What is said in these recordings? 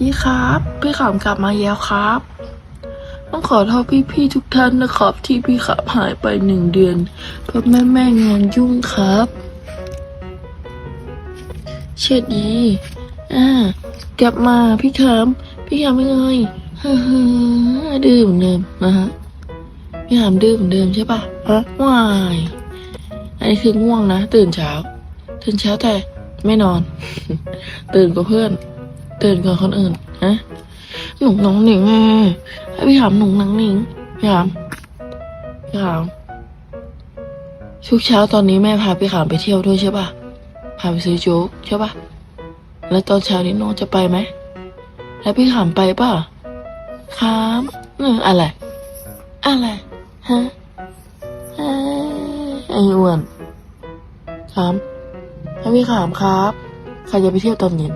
ดีครับ พี่ขำกลับมาแล้วครับ ต้องขอโทษพี่ๆทุกท่านนะครับ ที่พี่ขำหายไปหนึ่งเดือน เพราะแม่แม่งานยุ่งครับ เชิดดีอ่ากลับมาพี่ขำพี่ขำเป็นไงฮ่าฮ่าดื้อเหมือนเดิมนะฮะพี่ขำดื้อเหมือนเดิมใช่ปะฮะว้ายอันนี้คือง่วงนะ ตื่นเช้า ตื่นเช้าแต่ไม่นอน ตื่นกว่าเพื่อน ตื่นก่อนคนอื่นฮะหนุ่งน้องหนิงไงให้พี่ถามหนุ่งนังหนิงพี่ถามพี่ถามทุกเช้าตอนนี้แม่พาพี่ขามไปเที่ยวด้วยใช่ป่ะ พาไปซื้อโจ๊กใช่ป่ะ แล้วตอนเช้านี้น้องจะไปไหม แล้วพี่ขามไปป่ะครับเอออะไร อะไร ฮะไอ้อ้วนครับให้พี่ขามครับ ใครจะไปเที่ยวตอนเย็น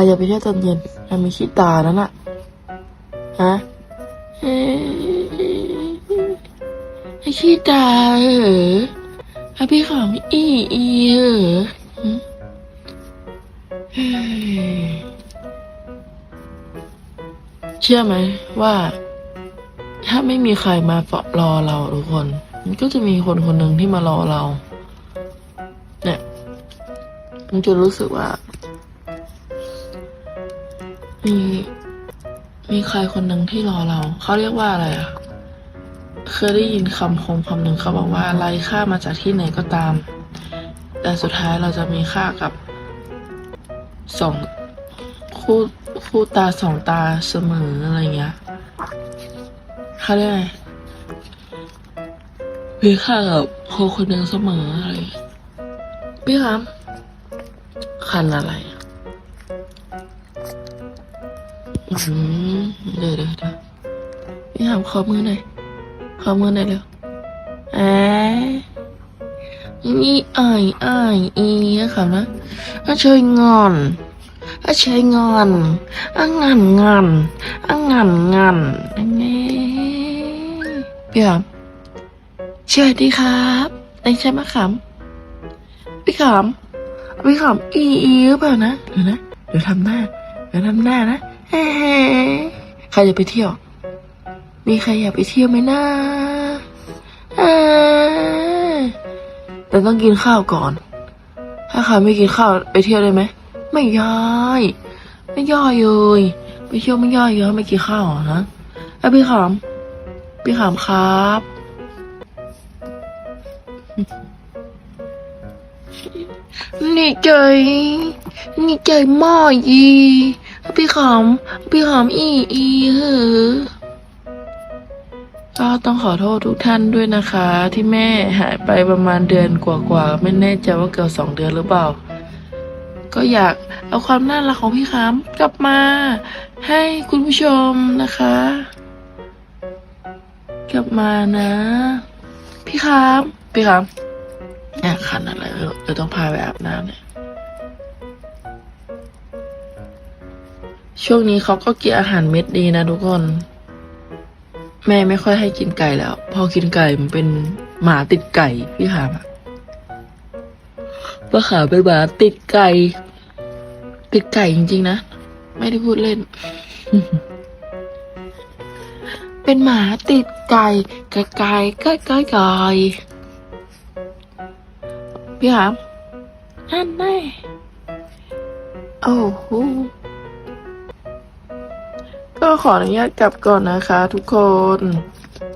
ครจะไปเที่ยวตอนเย็นมันมีขี้ตานั่นอะฮะไอ้ขี้ตาเหรอไอพี่ขามอีอีเหรอเฮ้ยเชื่อไหมว่า ถ้าไม่มีใครมาเฝ้ารอเราทุกคน มันก็จะมีคนคนหนึ่งที่มารอเรา เนี่ย มันจะรู้สึกว่า มีมีใครคนหนึ่งที่รอเรา เขาเรียกว่าอะไรอะเคยได้ยินคำคมคำหนึ่งเขาบอกว่าไร้ค่ามาจากที่ไหนก็ตาม แต่สุดท้ายเราจะมีค่ากับสองคู่คู่ตาสองตาเสมออะไรเงี้ยเขาเรียกอะไรมีค่ากับคนคนหนึ่งเสมออะไรพี่ครับคันอะไร เดี๋ยวเดี๋ยวเดี๋ยวพี่ถามขอมือหน่อยขอมือหน่อยเร็วแอะนี่ไอ้ไอ้ายอีนะครับนะอาช่วยงอนอาช่วยงอนอางานงานอางานงานอันนี้พี่ถามสวัสดีครับได้ใช่ไหมขำพี่ขำพี่ขำอีอีหรือเปล่านะเดี๋ยวนะเดี๋ยวทำหน้าเดี๋ยวทำหน้านะ ใครจะไปเที่ยว มีใครอยากไปเที่ยวไหมนะแต่ต้องกินข้าวก่อน ถ้าใครไม่กินข้าวไปเที่ยวได้ไหม ไม่ย่อย ไม่ย่อยเลย ไปเที่ยวไม่ย่อยเยอะไม่กินข้าวฮะไอ้พี่ขามพี่ขามครับนี่ใจนี่ใจมอยี พี่ขำพี่ขำอีอีเหอก็ต้องขอโทษทุกท่านด้วยนะคะ ที่แม่หายไปประมาณเดือนกว่าๆไม่แน่ใจว่าเกือบสองเดือนหรือเปล่า ก็อยากเอาความน่ารักของพี่ขำกลับมา ให้คุณผู้ชมนะคะ กลับมานะ พี่ขำพี่ขำอะขันอะไรเออต้องพาไปอาบน้ำเนี่ย ช่วงนี้เขาก็กินอาหารเม็ดดีนะทุกคน แม่ไม่ค่อยให้กินไก่แล้ว พอกินไก่มันเป็นหมาติดไก่พี่หามอะป้าขาเป็นหมาติดไก่ ติดไก่จริงๆนะ ไม่ได้พูดเล่น เป็นหมาติดไก่ไก่ไก่ไก่ไก่ไก่พี่ครับอันแน่โอ้โห ก็ขออนุญาตกลับก่อนนะคะทุกคน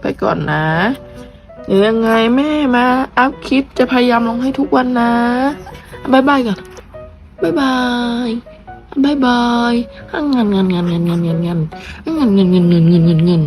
ไปก่อนนะเดี๋ยวยังไงแม่มาอัพคลิปจะพยายามลงให้ทุกวันนะบายบายก่อนบายบายบายบายอะงานงานงานงานงานงานงานงานงานงานงานงานงานงาน